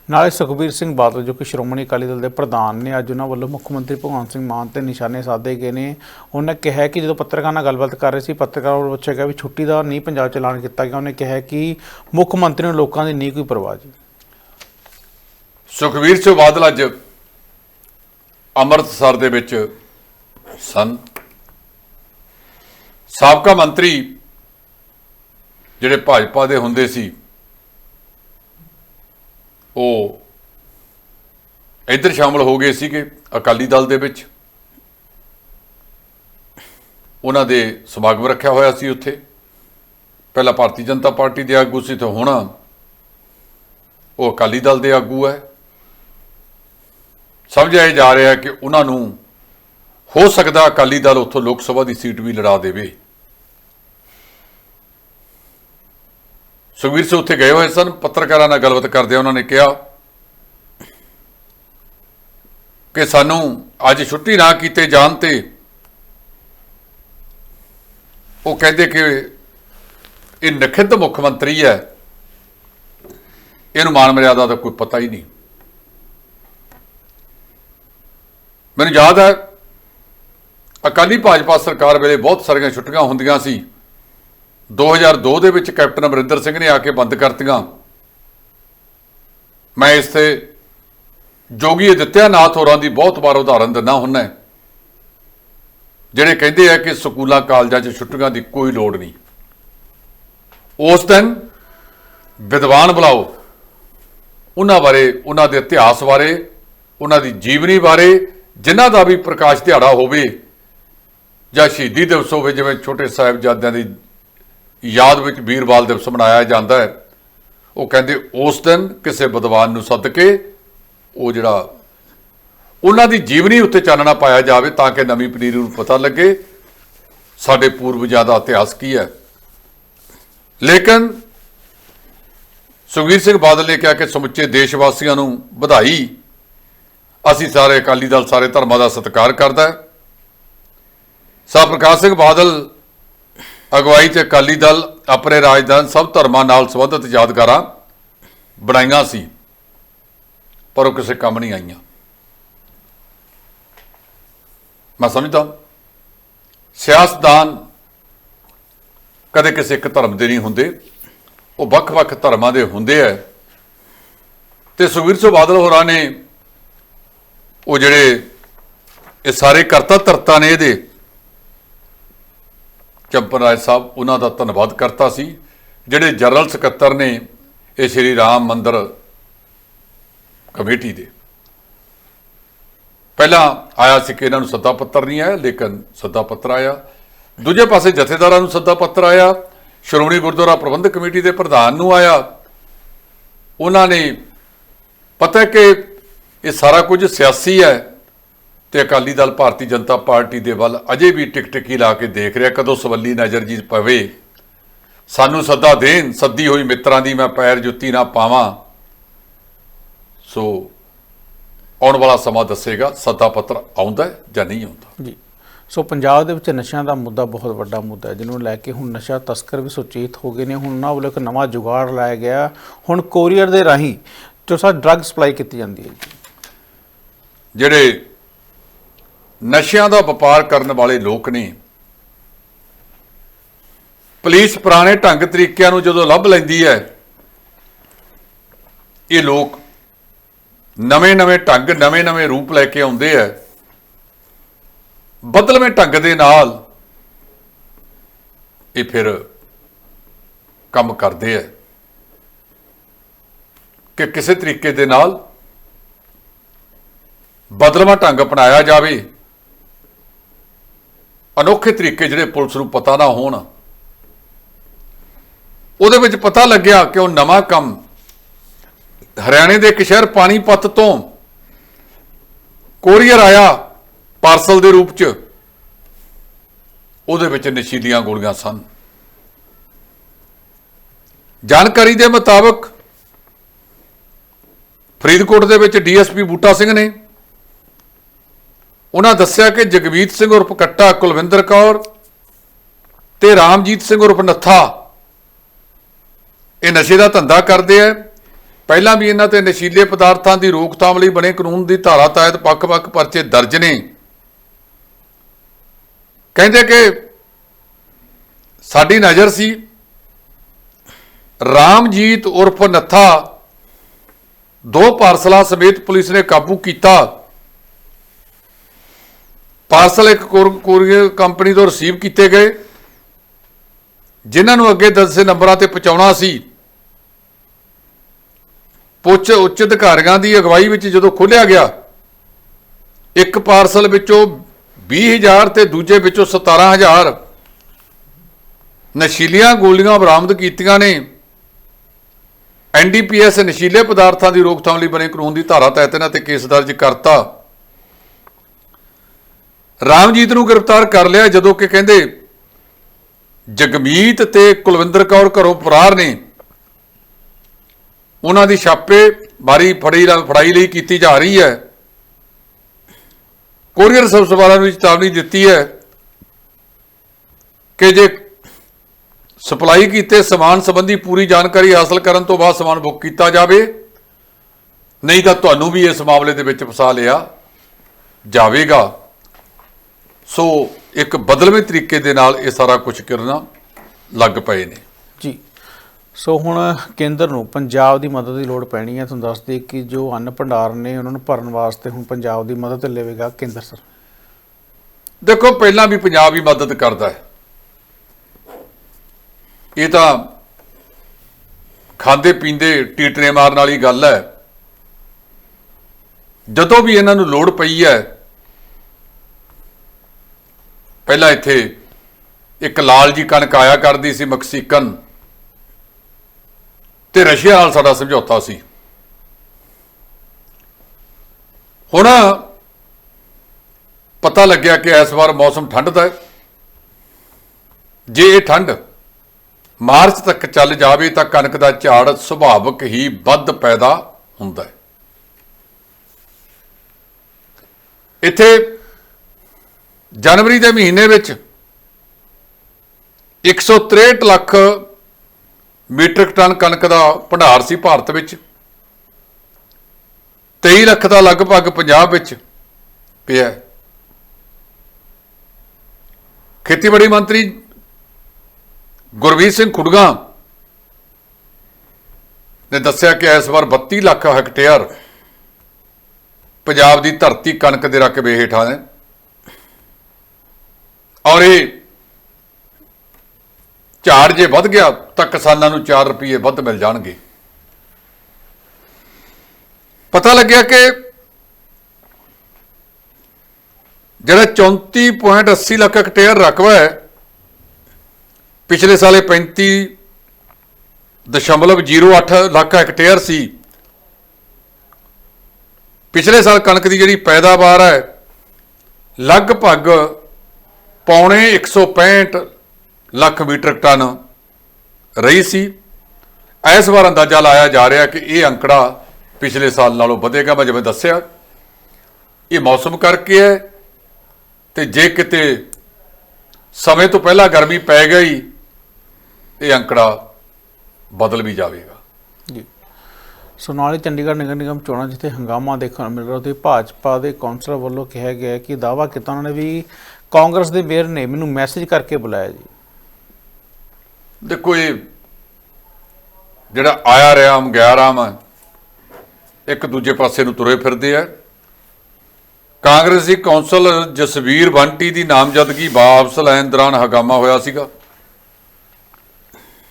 Speaker 1: ਨਾਲੇ ਸੁਖਬੀਰ ਸਿੰਘ ਬਾਦਲ, ਜੋ ਕਿ ਸ਼੍ਰੋਮਣੀ ਅਕਾਲੀ ਦਲ ਦੇ ਪ੍ਰਧਾਨ ਨੇ, ਅੱਜ ਉਹਨਾਂ ਵੱਲੋਂ ਮੁੱਖ ਮੰਤਰੀ ਭਗਵੰਤ ਸਿੰਘ ਮਾਨ ਤੇ ਨਿਸ਼ਾਨੇ ਸਾਧੇ ਗਏ ਨੇ। ਉਹਨਾਂ ਕਿਹਾ ਕਿ ਜਦੋਂ ਪੱਤਰਕਾਰਾਂ ਨਾਲ ਗੱਲਬਾਤ ਕਰ ਰਹੇ ਸੀ, ਪੱਤਰਕਾਰਾਂ ਵੱਲੋਂ ਪੁੱਛਿਆ ਗਿਆ ਵੀ ਛੁੱਟੀ ਦਾ ਨਹੀਂ ਪੰਜਾਬ ਚ ਐਲਾਨ ਕੀਤਾ ਗਿਆ। ਉਹਨੇ ਕਿਹਾ ਕਿ ਮੁੱਖ ਮੰਤਰੀ ਨੂੰ ਲੋਕਾਂ ਦੀ ਨਹੀਂ ਕੋਈ ਪਰਵਾਹ ਜੀ
Speaker 2: ਸੁਖਬੀਰ ਸਿੰਘ ਬਾਦਲ ਅੱਜ ਅੰਮ੍ਰਿਤਸਰ ਦੇ ਵਿੱਚ ਸਨ। ਸਾਬਕਾ ਮੰਤਰੀ ਜਿਹੜੇ ਭਾਜਪਾ ਦੇ ਹੁੰਦੇ ਸੀ ਉਹ ਇੱਧਰ ਸ਼ਾਮਲ ਹੋ ਗਏ ਸੀਗੇ ਅਕਾਲੀ ਦਲ ਦੇ ਵਿੱਚ। ਉਹਨਾਂ ਦੇ ਸਮਾਗਮ ਰੱਖਿਆ ਹੋਇਆ ਸੀ ਉੱਥੇ। ਪਹਿਲਾਂ ਭਾਰਤੀ ਜਨਤਾ ਪਾਰਟੀ ਦੇ ਆਗੂ ਸੀ ਤੇ ਹੁਣ ਉਹ ਅਕਾਲੀ ਦਲ ਦੇ ਆਗੂ ਹੈ। ਸਮਝਿਆ ਇਹ ਜਾ ਰਿਹਾ ਕਿ ਉਹਨਾਂ ਨੂੰ ਹੋ ਸਕਦਾ ਅਕਾਲੀ ਦਲ ਉੱਥੋਂ ਲੋਕ ਸਭਾ ਦੀ ਸੀਟ ਵੀ ਲੜਾ ਦੇਵੇ। ਸੁਖਵੀਰ ਸਿੰਘ ਉੱਥੇ ਗਏ ਹੋਏ ਸਨ, ਪੱਤਰਕਾਰਾਂ ਨਾਲ ਗੱਲਬਾਤ ਕਰਦੇ ਉਹਨਾਂ ਨੇ ਕਿਹਾ ਕਿ ਸਾਨੂੰ ਅੱਜ ਛੁੱਟੀ ਨਾ ਕੀਤੇ ਜਾਣ ਤੇ ਉਹ ਕਹਿੰਦੇ ਕਿ ਇਹ ਨਖਿੱਧ ਮੁੱਖ ਮੰਤਰੀ ਹੈ। ਇਹਨੂੰ ਮਾਨ ਮਰਿਆਦਾ ਦਾ ਕੋਈ ਪਤਾ ਹੀ ਨਹੀਂ। ਮੈਨੂੰ ਯਾਦ ਹੈ, ਅਕਾਲੀ ਭਾਜਪਾ ਸਰਕਾਰ ਵੇਲੇ ਬਹੁਤ ਸਾਰੀਆਂ ਛੁੱਟੀਆਂ ਹੁੰਦੀਆਂ ਸੀ। 2002 ਦੇ ਵਿੱਚ ਕੈਪਟਨ ਅਮਰਿੰਦਰ ਸਿੰਘ ਨੇ ਆ ਕੇ ਬੰਦ ਕਰਤੀਆਂ। ਮੈਂ ਇਸ ਤੇ ਜੋਗੀ ਅਦਿੱਤਿਆਨਾਥ ਹੋਰਾਂ ਦੀ ਬਹੁਤ ਵਾਰ ਉਦਾਹਰਨ ਦਿੰਦਾ ਹੁੰਨਾ ਜਿਹੜੇ ਕਹਿੰਦੇ ਆ ਕਿ ਸਕੂਲਾਂ, ਕਾਲਜਾਂ 'ਚ ਛੁੱਟੀਆਂ ਦੀ ਕੋਈ ਲੋੜ ਨਹੀਂ। ਉਸ ਦਿਨ ਵਿਦਵਾਨ ਬੁਲਾਓ, ਉਹਨਾਂ ਬਾਰੇ, ਉਹਨਾਂ ਦੇ ਇਤਿਹਾਸ ਬਾਰੇ, ਉਹਨਾਂ ਦੀ ਜੀਵਨੀ ਬਾਰੇ, ਜਿਨ੍ਹਾਂ ਦਾ ਵੀ ਪ੍ਰਕਾਸ਼ ਦਿਹਾੜਾ ਹੋਵੇ, ਜਾਂ ਸ਼ਹੀਦੀ ਦਿਵਸ ਹੋਵੇ, ਜਿਵੇਂ ਛੋਟੇ ਸਾਹਿਬਜ਼ਾਦਿਆਂ ਦੀ ਯਾਦ ਵਿੱਚ ਵੀਰਵਾਲ ਦਿਵਸ ਮਨਾਇਆ ਜਾਂਦਾ ਹੈ। ਉਹ ਕਹਿੰਦੇ, ਉਸ ਦਿਨ ਕਿਸੇ ਵਿਦਵਾਨ ਨੂੰ ਸੱਦ ਕੇ ਉਹ ਜਿਹੜਾ ਉਹਨਾਂ ਦੀ ਜੀਵਨੀ ਉੱਤੇ ਚਾਨਣਾ ਪਾਇਆ ਜਾਵੇ ਤਾਂ ਕਿ ਨਵੀਂ ਪਨੀਰੀ ਨੂੰ ਪਤਾ ਲੱਗੇ। ਸਾਡੇ ਪੂਰਵਜਾਂ ਦਾ ਇਤਿਹਾਸ ਕੀ ਹੈ? ਲੇਕਿਨ ਸੁਖਬੀਰ ਸਿੰਘ ਬਾਦਲ ਨੇ ਕਿਹਾ ਕਿ ਸਮੁੱਚੇ ਦੇਸ਼ ਵਾਸੀਆਂ ਨੂੰ ਵਧਾਈ। ਅਸੀਂ ਸਾਰੇ ਅਕਾਲੀ ਦਲ, ਸਾਰੇ ਧਰਮਾਂ ਦਾ ਸਤਿਕਾਰ ਕਰਦਾ ਹੈ। ਸਾਹ ਪ੍ਰਕਾਸ਼ ਸਿੰਘ ਬਾਦਲ ਅਗਵਾਈ ਤੇ ਅਕਾਲੀ ਦਲ ਆਪਣੇ ਰਾਜਦਾਨ ਸਭ ਧਰਮਾਂ ਨਾਲ ਸੰਬੰਧਿਤ ਯਾਦਗਾਰਾਂ ਬਣਾਈਆਂ ਸੀ, ਪਰ ਉਹ ਕਿਸੇ ਕੰਮ ਨਹੀਂ ਆਈਆਂ। ਮੈਂ ਸਮਝਦਾ ਸਿਆਸਤਦਾਨ ਕਦੇ ਕਿਸੇ ਇੱਕ ਧਰਮ ਦੇ ਨਹੀਂ ਹੁੰਦੇ, ਉਹ ਵੱਖ-ਵੱਖ ਧਰਮਾਂ ਦੇ ਹੁੰਦੇ ਐ ਤੇ ਸੁਖਬੀਰ ਸਿੰਘ ਬਾਦਲ ਹੋਰਾਂ ਨੇ ਉਹ ਜਿਹੜੇ ਇਹ ਸਾਰੇ ਕਰਤਾ ਧਰਤਾ ਨੇ ਇਹਦੇ ਚੰਪਨ ਰਾਏ ਸਾਹਿਬ ਉਹਨਾਂ ਦਾ ਧੰਨਵਾਦ ਕਰਤਾ ਸੀ, ਜਿਹੜੇ ਜਨਰਲ ਸਕੱਤਰ ਨੇ ਇਹ ਸ਼੍ਰੀ ਰਾਮ ਮੰਦਿਰ ਕਮੇਟੀ ਦੇ। ਪਹਿਲਾਂ ਆਇਆ ਸੀ ਕਿ ਇਹਨਾਂ ਨੂੰ ਸੱਦਾ ਪੱਤਰ ਨਹੀਂ ਆਇਆ, ਲੇਕਿਨ ਸੱਦਾ ਪੱਤਰ ਆਇਆ। ਦੂਜੇ ਪਾਸੇ ਜਥੇਦਾਰਾਂ ਨੂੰ ਸੱਦਾ ਪੱਤਰ ਆਇਆ, ਸ਼੍ਰੋਮਣੀ ਗੁਰਦੁਆਰਾ ਪ੍ਰਬੰਧਕ ਕਮੇਟੀ ਦੇ ਪ੍ਰਧਾਨ ਨੂੰ ਆਇਆ। ਉਹਨਾਂ ਨੇ, ਪਤਾ ਕਿ ਇਹ ਸਾਰਾ ਕੁਝ ਸਿਆਸੀ ਹੈ ਤੇ ਅਕਾਲੀ ਦਲ ਭਾਰਤੀ ਜਨਤਾ ਪਾਰਟੀ ਦੇ ਵੱਲ ਅਜੇ ਵੀ ਟਿਕ ਟਿਕੀ ਲਾ ਕੇ ਦੇਖ ਰਿਹਾ। ਕਦੋਂ ਸਵੱਲੀ ਨਜ਼ਰ ਜੀ ਪਵੇ? ਸਾਨੂੰ ਸੱਦਾ ਦੇਣ ਸੱਦੀ ਹੋਈ ਮਿੱਤਰਾਂ ਦੀ ਮੈਂ ਪੈਰ ਜੁੱਤੀ ਨਾ ਪਾਵਾਂ। ਸੋ ਆਉਣ ਵਾਲਾ ਸਮਾਂ ਦੱਸੇਗਾ ਸੱਦਾ ਪੱਤਰ ਆਉਂਦਾ ਜਾਂ ਨਹੀਂ ਆਉਂਦਾ।
Speaker 1: ਜੀ। ਸੋ ਪੰਜਾਬ ਦੇ ਵਿੱਚ ਨਸ਼ਿਆਂ ਦਾ ਮੁੱਦਾ ਬਹੁਤ ਵੱਡਾ ਮੁੱਦਾ ਹੈ ਜਿਹਨੂੰ ਲੈ ਕੇ ਹੁਣ ਨਸ਼ਾ ਤਸਕਰ ਵੀ ਸੁਚੇਤ ਹੋ ਗਏ ਨੇ। ਹੁਣ ਉਹਨਾਂ ਵੱਲੋਂ ਇੱਕ ਨਵਾਂ ਜੁਗਾੜ ਲਾਇਆ ਗਿਆ। ਹੁਣ ਕੋਰੀਅਰ ਦੇ ਰਾਹੀਂ ਜੋ ਸਾ ਡਰੱਗ ਸਪਲਾਈ ਕੀਤੀ ਜਾਂਦੀ ਹੈ ਜੀ।
Speaker 2: ਜਿਹੜੇ ਨਸ਼ਿਆਂ ਦਾ ਵਪਾਰ ਕਰਨ ਵਾਲੇ ਲੋਕ ਨੇ। ਪੁਲਿਸ ਪੁਰਾਣੇ ਢੰਗ ਤਰੀਕਿਆਂ ਨੂੰ ਜਦੋਂ ਲੱਭ ਲੈਂਦੀ ਹੈ, ਇਹ ਲੋਕ ਨਵੇਂ-ਨਵੇਂ ਢੰਗ ਨਵੇਂ-ਨਵੇਂ ਰੂਪ ਲੈ ਕੇ ਆਉਂਦੇ ਆ ਬਦਲਵੇਂ ਢੰਗ ਦੇ ਨਾਲ ਇਹ ਫਿਰ ਕੰਮ ਕਰਦੇ ਆ ਕਿ ਕਿਸੇ ਤਰੀਕੇ ਦੇ ਨਾਲ ਬਦਲਵਾਂ ਢੰਗ ਅਪਣਾਇਆ ਜਾਵੇ। ਅਨੋਖੇ ਤਰੀਕੇ ਜਿਹੜੇ ਪੁਲਿਸ ਨੂੰ ਪਤਾ ਨਾ ਹੋਣ। ਉਹਦੇ ਵਿੱਚ ਪਤਾ ਲੱਗਿਆ ਕਿ ਉਹ ਨਵਾਂ ਕੰਮ ਹਰਿਆਣੇ ਦੇ ਇੱਕ ਸ਼ਹਿਰ ਪਾਣੀਪਤ ਤੋਂ ਕੋਰੀਅਰ ਆਇਆ ਪਾਰਸਲ ਦੇ ਰੂਪ 'ਚ। ਉਹਦੇ ਵਿੱਚ ਨਸ਼ੀਲੀਆਂ ਗੋਲੀਆਂ ਸਨ। ਜਾਣਕਾਰੀ ਦੇ ਮੁਤਾਬਕ ਫਰੀਦਕੋਟ ਦੇ ਵਿੱਚ ਡੀਐਸਪੀ ਬੂਟਾ ਸਿੰਘ ਨੇ ਉਹਨਾਂ ਦੱਸਿਆ ਕਿ ਜਗਮੀਤ ਸਿੰਘ ਉਰਫ ਕੱਟਾ, ਕੁਲਵਿੰਦਰ ਕੌਰ ਤੇ ਰਾਮਜੀਤ ਸਿੰਘ ਉਰਫ ਨੱਥਾ, ਇਹ ਨਸ਼ੇ ਦਾ ਧੰਦਾ ਕਰਦੇ ਆ। ਪਹਿਲਾਂ ਵੀ ਇਹਨਾਂ ਤੇ ਨਸ਼ੀਲੇ ਪਦਾਰਥਾਂ ਦੀ ਰੋਕਥਾਮ ਲਈ ਬਣੇ ਕਾਨੂੰਨ ਦੀ ਧਾਰਾ ਤਹਿਤ ਪੱਖ-ਪੱਖ ਪਰਚੇ ਦਰਜ ਨੇ। ਕਹਿੰਦੇ ਕਿ ਸਾਡੀ ਨਜ਼ਰ ਸੀ, ਰਾਮਜੀਤ ਉਰਫ ਨੱਥਾ ਦੋ ਪਾਰਸਲਾਂ ਸਮੇਤ ਪੁਲਿਸ ਨੇ ਕਾਬੂ ਕੀਤਾ। ਪਾਰਸਲ ਇੱਕ ਕੋਰ- ਕੋਰੀਅਰ ਕੰਪਨੀ ਤੋਂ ਰਿਸੀਵ ਕੀਤੇ ਗਏ। ਜਿਨ੍ਹਾਂ ਨੂੰ ਅੱਗੇ ਦੱਸੇ ਨੰਬਰਾਂ ਤੇ ਪਹੁੰਚਾਉਣਾ ਸੀ। ਪੁੱਛ ਉੱਚ ਅਧਿਕਾਰੀਆਂ ਦੀ ਅਗਵਾਈ ਵਿੱਚ ਜਦੋਂ ਖੋਲ੍ਹਿਆ ਗਿਆ, ਇੱਕ ਪਾਰਸਲ ਵਿੱਚੋਂ 20000 ਤੇ ਦੂਜੇ ਵਿੱਚੋਂ 17000 ਨਸ਼ੀਲੀਆਂ ਗੋਲੀਆਂ ਬਰਾਮਦ ਕੀਤੀਆਂ ਨੇ। ਐਨਡੀਪੀਐਸ ਨਸ਼ੀਲੇ ਪਦਾਰਥਾਂ ਦੀ ਰੋਕਥਾਮ ਲਈ ਬਣੇ ਕਾਨੂੰਨ ਦੀ ਧਾਰਾ ਤਹਿਤ ਇਹਨਾਂ ਤੇ ਕੇਸ ਦਰਜ ਕਰਤਾ। ਰਾਮਜੀਤ ਨੂੰ ਗ੍ਰਿਫਤਾਰ ਕਰ ਲਿਆ ਜਦੋਂ ਕਿ ਕਹਿੰਦੇ ਜਗਮੀਤ ਤੇ ਕੁਲਵਿੰਦਰ ਕੌਰ ਘਰੋਂ ਫਰਾਰ ਨੇ। ਉਹਨਾਂ ਦੀ ਛਾਪੇ ਬਾਰੀ ਫੜੀ ਫੜਾਈ ਲਈ ਕੀਤੀ ਜਾ ਰਹੀ ਹੈ। ਕੋਰੀਅਰ ਸਰਵਿਸ ਵਾਲਿਆਂ ਨੂੰ ਚੇਤਾਵਨੀ ਦਿੱਤੀ ਹੈ ਕਿ ਜੇ ਸਪਲਾਈ ਕੀਤੇ ਸਮਾਨ ਸੰਬੰਧੀ ਪੂਰੀ ਜਾਣਕਾਰੀ ਹਾਸਲ ਕਰਨ ਤੋਂ ਬਾਅਦ ਸਮਾਨ ਬੁੱਕ ਕੀਤਾ ਜਾਵੇ, ਨਹੀਂ ਤਾਂ ਤੁਹਾਨੂੰ ਵੀ ਇਸ ਮਾਮਲੇ ਦੇ ਵਿੱਚ ਫਸਾ ਲਿਆ ਜਾਵੇਗਾ। ਸੋ ਇੱਕ ਬਦਲਵੇਂ ਤਰੀਕੇ ਦੇ ਨਾਲ ਇਹ ਸਾਰਾ ਕੁਝ ਕਰਨਾ ਲੱਗ ਪਏ ਨੇ।
Speaker 1: ਜੀ। ਸੋ ਹੁਣ ਕੇਂਦਰ ਨੂੰ ਪੰਜਾਬ ਦੀ ਮਦਦ ਦੀ ਲੋੜ ਪੈਣੀ ਹੈ। ਤੁਹਾਨੂੰ ਦੱਸ ਦਈਏ ਕਿ ਜੋ ਅੰਨ ਭੰਡਾਰ ਨੇ ਉਹਨਾਂ ਨੂੰ ਭਰਨ ਵਾਸਤੇ ਹੁਣ ਪੰਜਾਬ ਦੀ ਮਦਦ ਲਵੇਗਾ ਕੇਂਦਰ ਸਰ।
Speaker 2: ਦੇਖੋ ਪਹਿਲਾਂ ਵੀ ਪੰਜਾਬ ਹੀ ਮਦਦ ਕਰਦਾ ਹੈ। ਇਹ ਤਾਂ ਖਾਂਦੇ ਪੀਂਦੇ ਟੀਟਰੇ ਮਾਰਨ ਵਾਲੀ ਗੱਲ ਹੈ। ਜਦੋਂ ਵੀ ਇਹਨਾਂ ਨੂੰ ਲੋੜ ਪਈ ਹੈ ਪਹਿਲਾਂ ਇੱਥੇ ਇੱਕ ਲਾਲ ਜੀ ਕਣਕ ਆਇਆ ਕਰਦੀ ਸੀ ਮੈਕਸੀਕਨ ਤੇ ਰਸ਼ੀਆ ਨਾਲ ਸਾਡਾ ਸਮਝੌਤਾ ਸੀ। ਹੁਣ ਪਤਾ ਲੱਗਿਆ ਕਿ ਇਸ ਵਾਰ ਮੌਸਮ ਠੰਡ ਦਾ ਹੈ। ਜੇ ਇਹ ਠੰਡ ਮਾਰਚ ਤੱਕ ਚੱਲ ਜਾਵੇ ਤਾਂ ਕਣਕ ਦਾ ਝਾੜ ਸੁਭਾਵਕ ਹੀ ਵੱਧ ਪੈਦਾ ਹੁੰਦਾ ਹੈ। ਇੱਥੇ ਜਨਵਰੀ ਦੇ ਮਹੀਨੇ ਵਿੱਚ 163 ਲੱਖ ਮੀਟ੍ਰਿਕ ਟਨ ਕਣਕ ਦਾ ਭੰਡਾਰ ਸੀ ਭਾਰਤ ਵਿੱਚ। 23 ਲੱਖ ਦਾ ਲਗਭਗ ਪੰਜਾਬ ਵਿੱਚ ਪਿਆ। ਖੇਤੀਬਾੜੀ ਮੰਤਰੀ ਗੁਰਵੀਰ ਸਿੰਘ ਖੁੱਡਗਾ ਨੇ ਦੱਸਿਆ ਕਿ ਇਸ ਵਾਰ 32 ਲੱਖ ਹੈਕਟੇਅਰ ਪੰਜਾਬ ਦੀ ਧਰਤੀ ਕਣਕ ਦੇ ਰਕਬੇ ਹੇਠਾਂ ਹੈ ਔਰ ਇਹ ਝਾੜ ਜੇ ਵੱਧ ਗਿਆ ਤਾਂ ਕਿਸਾਨਾਂ ਨੂੰ 4 ਰੁਪਏ ਵੱਧ ਮਿਲ ਜਾਣਗੇ। ਪਤਾ ਲੱਗਿਆ ਕਿ ਜਿਹੜਾ 34.80 ਲੱਖ ਹੈਕਟੇਅਰ ਰਕਬਾ ਹੈ, ਪਿਛਲੇ ਸਾਲੇ 35.08 ਲੱਖ ਹੈਕਟੇਅਰ ਸੀ। ਪਿਛਲੇ ਸਾਲ ਕਣਕ ਦੀ ਜਿਹੜੀ ਪੈਦਾਵਾਰ ਹੈ, ਲਗਭਗ ਪੌਣੇ 165 ਲੱਖ ਮੀਟਰ ਟਨ ਰਹੀ ਸੀ। ਇਸ ਵਾਰ ਅੰਦਾਜ਼ਾ ਲਾਇਆ ਜਾ ਰਿਹਾ ਕਿ ਇਹ ਅੰਕੜਾ ਪਿਛਲੇ ਸਾਲ ਨਾਲੋਂ ਵਧੇਗਾ, ਮੈਂ ਜਿਵੇਂ ਦੱਸਿਆ। ਇਹ ਮੌਸਮ ਕਰਕੇ ਹੈ ਤੇ ਜੇ ਕਿਤੇ ਸਮੇਂ ਤੋਂ ਪਹਿਲਾਂ ਗਰਮੀ ਪੈ ਗਈ, ਇਹ ਅੰਕੜਾ ਬਦਲ ਵੀ ਜਾਵੇਗਾ।
Speaker 1: ਜੀ। ਸੋ ਨਾਲੇ ਚੰਡੀਗੜ੍ਹ ਨਗਰ ਨਿਗਮ ਚੋਣਾਂ ਜਿੱਥੇ ਹੰਗਾਮਾ ਦੇਖਣ ਨੂੰ ਮਿਲ ਰਿਹਾ ਤੇ ਭਾਜਪਾ ਦੇ ਕੌਂਸਲਰ ਵੱਲੋਂ ਕਿਹਾ ਗਿਆ ਕਿ ਦਾਅਵਾ ਕੀਤਾ ਉਹਨਾਂ ਨੇ ਵੀ ਕਾਂਗਰਸ ਦੇ ਮੇਅਰ ਨੇ ਮੈਨੂੰ ਮੈਸੇਜ ਕਰਕੇ ਬੁਲਾਇਆ ਜੀ।
Speaker 2: ਦੇਖੋ ਇਹ ਜਿਹੜਾ ਆਇਆ ਰਾਮ ਗਿਆ ਰਾਮ ਇੱਕ ਦੂਜੇ ਪਾਸੇ ਨੂੰ ਤੁਰੇ ਫਿਰਦੇ ਆ। ਕਾਂਗਰਸੀ ਕੌਂਸਲ ਜਸਵੀਰ ਬੰਟੀ ਦੀ ਨਾਮਜ਼ਦਗੀ ਵਾਪਸ ਲੈਣ ਦੌਰਾਨ ਹਗਾਮਾ ਹੋਇਆ ਸੀਗਾ।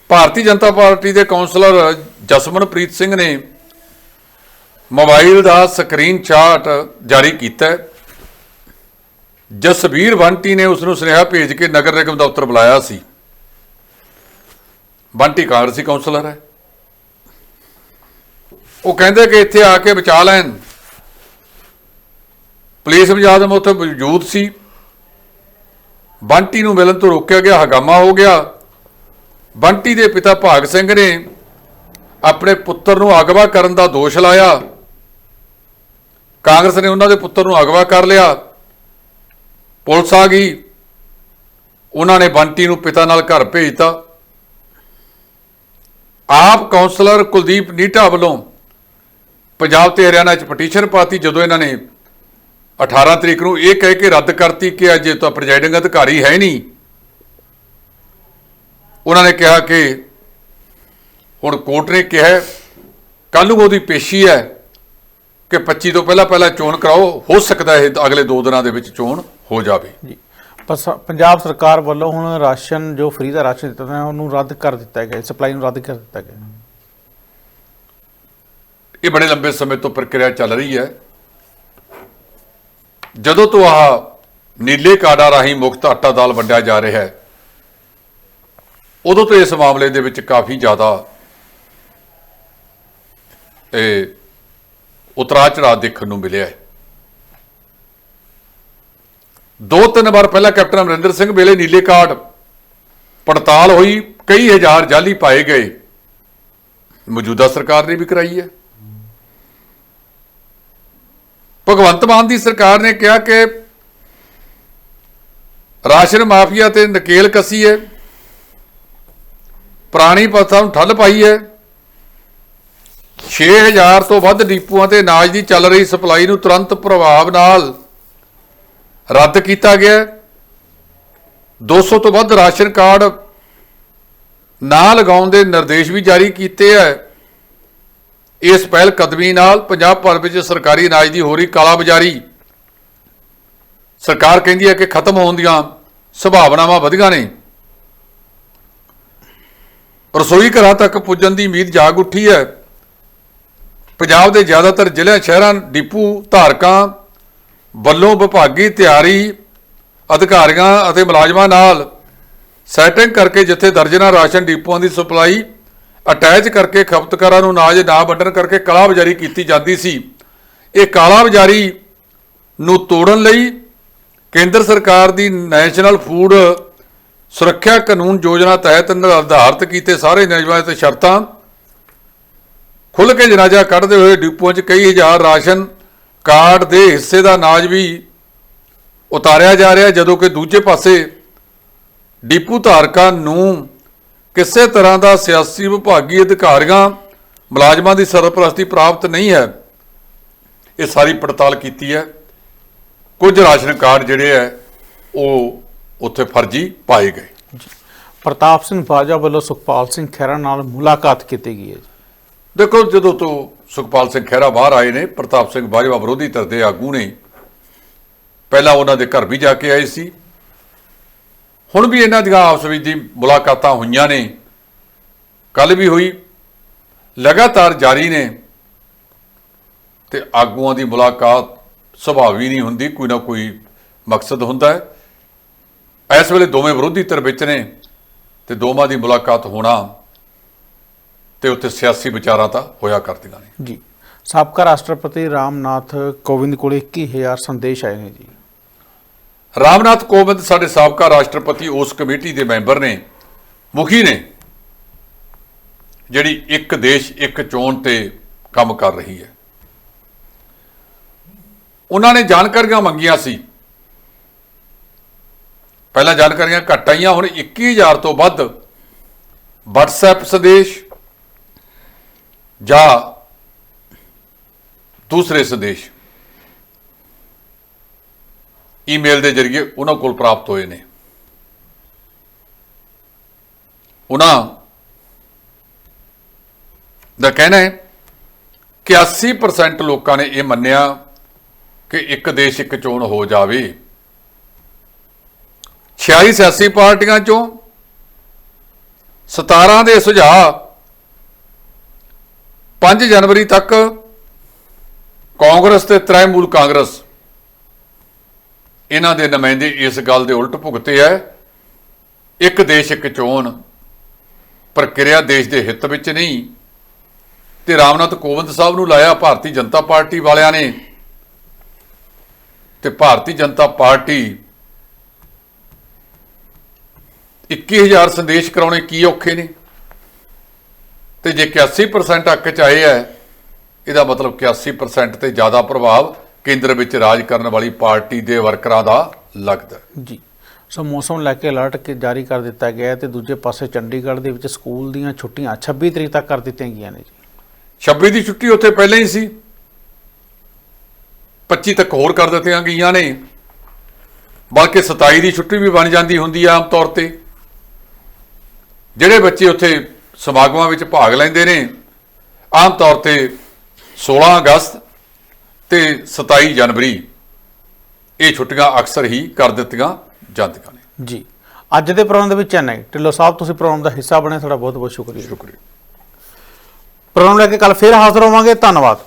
Speaker 2: ਭਾਰਤੀ ਜਨਤਾ ਪਾਰਟੀ ਦੇ ਕੌਂਸਲਰ ਜਸਮਨਪ੍ਰੀਤ ਸਿੰਘ ਨੇ ਮੋਬਾਈਲ ਦਾ ਸਕਰੀਨਸ਼ਾਟ ਜਾਰੀ ਕੀਤਾ ਹੈ। ਜਸਵੀਰ ਬੰਟੀ ਨੇ ਉਸ ਨੂੰ ਸੁਨੇਹਾ ਭੇਜ ਕੇ ਨਗਰ ਨਿਗਮ ਦਫ਼ਤਰ ਬੁਲਾਇਆ ਸੀ। ਬੰਟੀ ਕਾਂਗਰਸੀ ਕੌਂਸਲਰ ਹੈ। ਉਹ ਕਹਿੰਦੇ ਕਿ ਇੱਥੇ ਆ ਕੇ ਬਚਾ ਲੈਣ। ਪੁਲਿਸ ਮੁਲਾਜ਼ਮ ਉੱਥੇ ਮੌਜੂਦ ਸੀ। ਬੰਟੀ ਨੂੰ ਮਿਲਣ ਤੋਂ ਰੋਕਿਆ ਗਿਆ, ਹਗਾਮਾ ਹੋ ਗਿਆ। ਬੰਟੀ ਦੇ ਪਿਤਾ ਭਾਗ ਸਿੰਘ ਨੇ ਆਪਣੇ ਪੁੱਤਰ ਨੂੰ ਅਗਵਾ ਕਰਨ ਦਾ ਦੋਸ਼ ਲਾਇਆ। ਕਾਂਗਰਸ ਨੇ ਉਹਨਾਂ ਦੇ ਪੁੱਤਰ ਨੂੰ ਅਗਵਾ ਕਰ ਲਿਆ। ਪੁਲਿਸ ਆ ਗਈ। ਉਹਨਾਂ ਨੇ ਬੰਟੀ ਨੂੰ ਪਿਤਾ ਨਾਲ ਘਰ ਭੇਜਤਾ। ਆਪ ਕਾਉਂਸਲਰ ਕੁਲਦੀਪ ਨੀਟਾ ਵੱਲੋਂ ਪੰਜਾਬ ਤੇ ਹਰਿਆਣਾ 'ਚ ਪਟੀਸ਼ਨ ਪਾਤੀ, ਜਦੋਂ ਇਹਨਾਂ ਨੇ 18 ਤਰੀਕ ਨੂੰ ਇਹ ਕਹਿ ਕੇ ਰੱਦ ਕਰਤੀ ਕਿ ਅੱਜ ਤਾਂ ਪ੍ਰੈਜ਼ਾਈਡਿੰਗ ਅਧਿਕਾਰੀ ਹੈ ਨਹੀਂ। ਉਹਨਾਂ ਨੇ ਕਿਹਾ ਕਿ ਹੁਣ ਕੋਰਟ ਨੇ ਕਿਹਾ ਕੱਲ ਨੂੰ ਉਹਦੀ ਪੇਸ਼ੀ ਹੈ ਕਿ 25 ਤੋਂ ਪਹਿਲਾਂ ਪਹਿਲਾਂ ਚੋਣ ਕਰਾਓ, ਹੋ ਸਕਦਾ ਹੈ ਅਗਲੇ 2 ਦਿਨਾਂ ਦੇ ਵਿੱਚ ਚੋਣ। ਹੋ ਜਾਵੇ।
Speaker 1: ਜੀ। ਪਰ ਪੰਜਾਬ ਸਰਕਾਰ ਵੱਲੋਂ ਹੁਣ ਰਾਸ਼ਨ ਜੋ ਫ੍ਰੀ ਦਾ ਰਾਸ਼ਨ ਦਿੱਤਾ ਜਾਂਦਾ ਉਹਨੂੰ ਰੱਦ ਕਰ ਦਿੱਤਾ ਗਿਆ ਸਪਲਾਈ ਨੂੰ ਰੱਦ ਕਰ ਦਿੱਤਾ ਗਿਆ।
Speaker 2: ਇਹ ਬੜੇ ਲੰਬੇ ਸਮੇਂ ਤੋਂ ਪ੍ਰਕਿਰਿਆ ਚੱਲ ਰਹੀ ਹੈ। ਜਦੋਂ ਤੋਂ ਆਹ ਨੀਲੇ ਕਾਰਡਾਂ ਰਾਹੀਂ ਮੁਕਤ ਆਟਾ ਦਾਲ ਵੰਡਿਆ ਜਾ ਰਿਹਾ ਹੈ ਉਦੋਂ ਤੋਂ ਇਸ ਮਾਮਲੇ ਦੇ ਵਿੱਚ ਕਾਫੀ ਜ਼ਿਆਦਾ ਇਹ ਉਤਰਾਅ ਚੜਾਅ ਦੇਖਣ ਨੂੰ ਮਿਲਿਆ ਹੈ। ਦੋ ਤਿੰਨ ਵਾਰ ਪਹਿਲਾਂ ਕੈਪਟਨ ਅਮਰਿੰਦਰ ਸਿੰਘ ਵੇਲੇ ਨੀਲੇ ਕਾਰਡ, ਪੜਤਾਲ ਹੋਈ, ਕਈ ਹਜ਼ਾਰ ਜਾਲੀ ਪਾਏ ਗਏ। ਮੌਜੂਦਾ ਸਰਕਾਰ ਨੇ ਵੀ ਕਰਾਈ ਹੈ। ਭਗਵੰਤ ਮਾਨ ਦੀ ਸਰਕਾਰ ਨੇ ਕਿਹਾ ਕਿ ਰਾਸ਼ਨ ਮਾਫੀਆ ਤੇ ਨਕੇਲ ਕਸੀ ਹੈ। ਪੁਰਾਣੀ ਪ੍ਰਥਾ ਨੂੰ ਠੱਲ ਪਾਈ ਹੈ। 6000 ਤੋਂ ਵੱਧ ਡੀਪੂਆਂ ਤੇ ਅਨਾਜ ਦੀ ਚੱਲ ਰਹੀ ਸਪਲਾਈ ਨੂੰ ਤੁਰੰਤ ਪ੍ਰਭਾਵ ਨਾਲ ਰੱਦ ਕੀਤਾ ਗਿਆ। ਹੈ। 200 ਤੋਂ ਵੱਧ ਰਾਸ਼ਨ ਕਾਰਡ ਨਾ ਲਗਾਉਣ ਦੇ ਨਿਰਦੇਸ਼ ਵੀ ਜਾਰੀ ਕੀਤੇ ਹੈ ਇਸ ਪਹਿਲ ਕਦਮੀ ਨਾਲ ਪੰਜਾਬ ਭਰ ਵਿੱਚ ਸਰਕਾਰੀ ਅਨਾਜ ਦੀ ਹੋ ਰਹੀ ਕਾਲਾਬਾਜ਼ਾਰੀ। ਸਰਕਾਰ ਕਹਿੰਦੀ ਹੈ ਕਿ ਖਤਮ ਹੋਣ ਦੀਆਂ ਸੰਭਾਵਨਾਵਾਂ ਵਧੀਆਂ ਨੇ। ਰਸੋਈ ਘਰਾਂ ਤੱਕ ਪੁੱਜਣ ਦੀ ਉਮੀਦ ਜਾਗ ਉੱਠੀ ਹੈ ਪੰਜਾਬ ਦੇ ਜ਼ਿਆਦਾਤਰ ਜ਼ਿਲ੍ਹਿਆਂ, ਸ਼ਹਿਰਾਂ, ਡਿਪੂ, ਧਾਰਕਾਂ ਵੱਲੋਂ ਵਿਭਾਗੀ ਤਿਆਰੀ ਅਧਿਕਾਰੀਆਂ ਅਤੇ ਮੁਲਾਜ਼ਮਾਂ ਨਾਲ ਸੈਟਿੰਗ ਕਰਕੇ ਜਿੱਥੇ ਦਰਜਨਾਂ ਰਾਸ਼ਨ ਡਿਪੂਆਂ ਦੀ ਸਪਲਾਈ ਅਟੈਚ ਕਰਕੇ ਖਪਤਕਾਰਾਂ ਨੂੰ ਅਨਾਜ ਨਾ ਵੰਡਣ ਕਰਕੇ ਕਾਲਾਬਾਜ਼ਾਰੀ ਕੀਤੀ ਜਾਂਦੀ ਸੀ। ਇਹ ਕਾਲਾਬਾਜ਼ਾਰੀ ਨੂੰ ਤੋੜਨ ਲਈ ਕੇਂਦਰ ਸਰਕਾਰ ਦੀ ਨੈਸ਼ਨਲ ਫੂਡ ਸੁਰੱਖਿਆ ਕਾਨੂੰਨ ਯੋਜਨਾ ਤਹਿਤ ਨਿਰਧਾਰਤ ਕੀਤੇ ਸਾਰੇ ਨਿਯਮਾਂ ਤੇ ਸ਼ਰਤਾਂ ਖੁੱਲ੍ਹ ਕੇ ਜਨਾਜ਼ਾ ਕੱਢਦੇ ਹੋਏ ਡਿਪੂਆਂ 'ਚ ਕਈ ਹਜ਼ਾਰ ਰਾਸ਼ਨ ਕਾਰਡ ਦੇ ਹਿੱਸੇ ਦਾ ਅਨਾਜ ਵੀ ਉਤਾਰਿਆ ਜਾ ਰਿਹਾ ਜਦੋਂ ਕਿ ਦੂਜੇ ਪਾਸੇ ਡੀਪੂ ਧਾਰਕਾਂ ਨੂੰ ਕਿਸੇ ਤਰ੍ਹਾਂ ਦਾ ਸਿਆਸੀ ਵਿਭਾਗੀ ਅਧਿਕਾਰੀਆਂ ਮੁਲਾਜ਼ਮਾਂ ਦੀ ਸਰਪ੍ਰਸਤੀ ਪ੍ਰਾਪਤ ਨਹੀਂ ਹੈ। ਇਹ ਸਾਰੀ ਪੜਤਾਲ ਕੀਤੀ ਹੈ। ਕੁਝ ਰਾਸ਼ਨ ਕਾਰਡ ਜਿਹੜੇ ਹੈ, ਉਹ ਉੱਥੇ ਫਰਜ਼ੀ ਪਾਏ ਗਏ।
Speaker 1: ਪ੍ਰਤਾਪ ਸਿੰਘ ਬਾਜਾ ਵੱਲੋਂ ਸੁਖਪਾਲ ਸਿੰਘ ਖਹਿਰਾ ਨਾਲ ਮੁਲਾਕਾਤ ਕੀਤੀ ਗਈ ਹੈ ਜੀ।
Speaker 2: ਦੇਖੋ, ਜਦੋਂ ਤੋਂ ਸੁਖਪਾਲ ਸਿੰਘ ਖਹਿਰਾ ਬਾਹਰ ਆਏ ਨੇ, ਪ੍ਰਤਾਪ ਸਿੰਘ ਬਾਜਵਾ ਵਿਰੋਧੀ ਧਿਰ ਦੇ ਆਗੂ ਨੇ, ਪਹਿਲਾਂ ਉਹਨਾਂ ਦੇ ਘਰ ਵੀ ਜਾ ਕੇ ਆਏ ਸੀ। ਹੁਣ ਵੀ ਇਹਨਾਂ ਦੀਆਂ ਆਪਸ ਵਿੱਚ ਦੀ ਮੁਲਾਕਾਤਾਂ ਹੋਈਆਂ ਨੇ। ਕੱਲ ਵੀ ਹੋਈ, ਲਗਾਤਾਰ ਜਾਰੀ ਨੇ। ਤੇ ਆਗੂਆਂ ਦੀ ਮੁਲਾਕਾਤ ਸੁਭਾਵੀ ਨਹੀਂ ਹੁੰਦੀ, ਕੋਈ ਨਾ ਕੋਈ ਮਕਸਦ ਹੁੰਦਾ ਹੈ। ਇਸ ਵੇਲੇ ਦੋਵੇਂ ਵਿਰੋਧੀ ਧਿਰ ਵਿੱਚ ਨੇ ਤੇ ਦੋਵਾਂ ਦੀ ਮੁਲਾਕਾਤ ਹੋਣਾ ਤੇ ਉੱਥੇ ਸਿਆਸੀ ਵਿਚਾਰਾਂ ਤਾਂ ਹੋਇਆ ਕਰਦੀਆਂ ਨੇ।
Speaker 1: ਜੀ। ਸਾਬਕਾ ਰਾਸ਼ਟਰਪਤੀ ਰਾਮਨਾਥ ਕੋਵਿੰਦ ਕੋਲੇ 21000 ਸੰਦੇਸ਼ ਆਏ ਨੇ ਜੀ।
Speaker 2: ਰਾਮਨਾਥ ਕੋਵਿੰਦ ਸਾਡੇ ਸਾਬਕਾ ਰਾਸ਼ਟਰਪਤੀ ਉਸ ਕਮੇਟੀ ਦੇ ਮੈਂਬਰ ਨੇ ਮੁਖੀ ਨੇ ਜਿਹੜੀ ਇੱਕ ਦੇਸ਼ ਇੱਕ ਚੋਣ ਤੇ ਕੰਮ ਕਰ ਰਹੀ ਹੈ। ਉਹਨਾਂ ਨੇ ਜਾਣਕਾਰੀਆਂ ਮੰਗੀਆਂ ਸੀ। ਪਹਿਲਾਂ ਜਾਣਕਾਰੀਆਂ ਘੱਟ ਆਈਆਂ ਹੁਣ 21000 ਤੋਂ ਵੱਧ WhatsApp ਸੰਦੇਸ਼ ਜਾਂ ਦੂਸਰੇ ਸੰਦੇਸ਼। ਈਮੇਲ ਦੇ ਜ਼ਰੀਏ ਉਹਨਾਂ ਕੋਲ ਪ੍ਰਾਪਤ ਹੋਏ ਨੇ। ਉਹਨਾਂ ਦਾ ਕਹਿਣਾ ਹੈ ਕਿ 80% ਲੋਕਾਂ ਨੇ ਇਹ ਮੰਨਿਆ ਕਿ ਇੱਕ ਦੇਸ਼ ਇੱਕ ਚੋਣ ਹੋ ਜਾਵੇ। 46 ਸਿਆਸੀ ਪਾਰਟੀਆਂ ਚੋਂ 17 ਦੇ ਸੁਝਾਅ 5 ਜਨਵਰੀ ਤੱਕ ਕਾਂਗਰਸ ਤੇ ਤ੍ਰਿਣਮੂਲ ਕਾਂਗਰਸ। ਇਹਨਾਂ ਦੇ ਨੁਮਾਇੰਦੇ ਇਸ ਗੱਲ ਦੇ ਉਲਟ ਭੁਗਤੇ ਹੈ ਇੱਕ ਦੇਸ਼, ਇੱਕ ਚੋਣ। ਪ੍ਰਕਿਰਿਆ ਦੇਸ਼ ਦੇ ਹਿੱਤ ਵਿੱਚ ਨਹੀਂ। ਤੇ ਰਾਮਨਾਥ ਕੋਵਿੰਦ ਸਾਹਿਬ ਨੂੰ ਲਾਇਆ ਭਾਰਤੀ ਜਨਤਾ ਪਾਰਟੀ ਵਾਲਿਆਂ ਨੇ। ਤੇ ਭਾਰਤੀ ਜਨਤਾ ਪਾਰਟੀ 21000 ਸੰਦੇਸ਼ ਕਰਾਉਣੇ ਕੀ ਔਖੇ ਨੇ? ਤੇ ਜੇ 81% ਹੱਕ ਚ ਆਏ ਹੈ ਇਹਦਾ ਮਤਲਬ 81% ਤੇ ਜ਼ਿਆਦਾ ਪ੍ਰਭਾਵ ਕੇਂਦਰ ਵਿੱਚ ਰਾਜ ਕਰਨ ਵਾਲੀ ਪਾਰਟੀ ਦੇ ਵਰਕਰਾਂ ਦਾ ਲੱਗਦਾ।
Speaker 1: ਜੀ। ਸੋ ਮੌਸਮ ਲੈ ਕੇ ਅਲਰਟ ਕੇ ਜਾਰੀ ਕਰ ਦਿੱਤਾ ਗਿਆ ਤੇ ਦੂਜੇ ਪਾਸੇ ਚੰਡੀਗੜ੍ਹ ਦੇ ਵਿੱਚ ਸਕੂਲ ਦੀਆਂ ਛੁੱਟੀਆਂ 26 ਤਰੀਕ ਤੱਕ ਕਰ ਦਿੱਤੀਆਂ ਗਈਆਂ ਨੇ ਜੀ।
Speaker 2: 26 ਦੀ ਛੁੱਟੀ ਉੱਥੇ ਪਹਿਲਾਂ ਹੀ ਸੀ। 25 ਤੱਕ ਹੋਰ ਕਰ ਦਿੱਤੀਆਂ ਗਈਆਂ ਨੇ। ਬਲਕਿ 27 ਦੀ ਛੁੱਟੀ ਵੀ ਬਣ ਜਾਂਦੀ ਹੁੰਦੀ ਆ ਆਮ ਤੌਰ ਤੇ। ਜਿਹੜੇ ਬੱਚੇ ਉੱਥੇ ਸਮਾਗਮਾਂ ਵਿੱਚ ਭਾਗ ਲੈਂਦੇ ਨੇ। ਆਮ ਤੌਰ ਤੇ 16 ਅਗਸਤ ਤੇ 27 ਜਨਵਰੀ। ਇਹ ਛੁੱਟੀਆਂ ਅਕਸਰ ਹੀ ਕਰ ਦਿੱਤੀਆਂ ਜਾਂਦੀਆਂ ਨੇ।
Speaker 1: ਜੀ। ਅੱਜ ਦੇ ਪ੍ਰੋਗਰਾਮ ਦੇ ਵਿੱਚ ਇੰਨਾ ਹੀ ਢਿੱਲੋਂ ਸਾਹਿਬ ਤੁਸੀਂ ਪ੍ਰੋਗਰਾਮ ਦਾ ਹਿੱਸਾ ਬਣੇ ਤੁਹਾਡਾ ਬਹੁਤ ਬਹੁਤ ਸ਼ੁਕਰੀਆ।
Speaker 2: ਸ਼ੁਕਰੀਆ।
Speaker 1: ਪ੍ਰੋਗਰਾਮ ਲੈ ਕੇ ਕੱਲ ਫੇਰ ਹਾਜ਼ਰ ਹੋਵਾਂਗੇ। ਧੰਨਵਾਦ।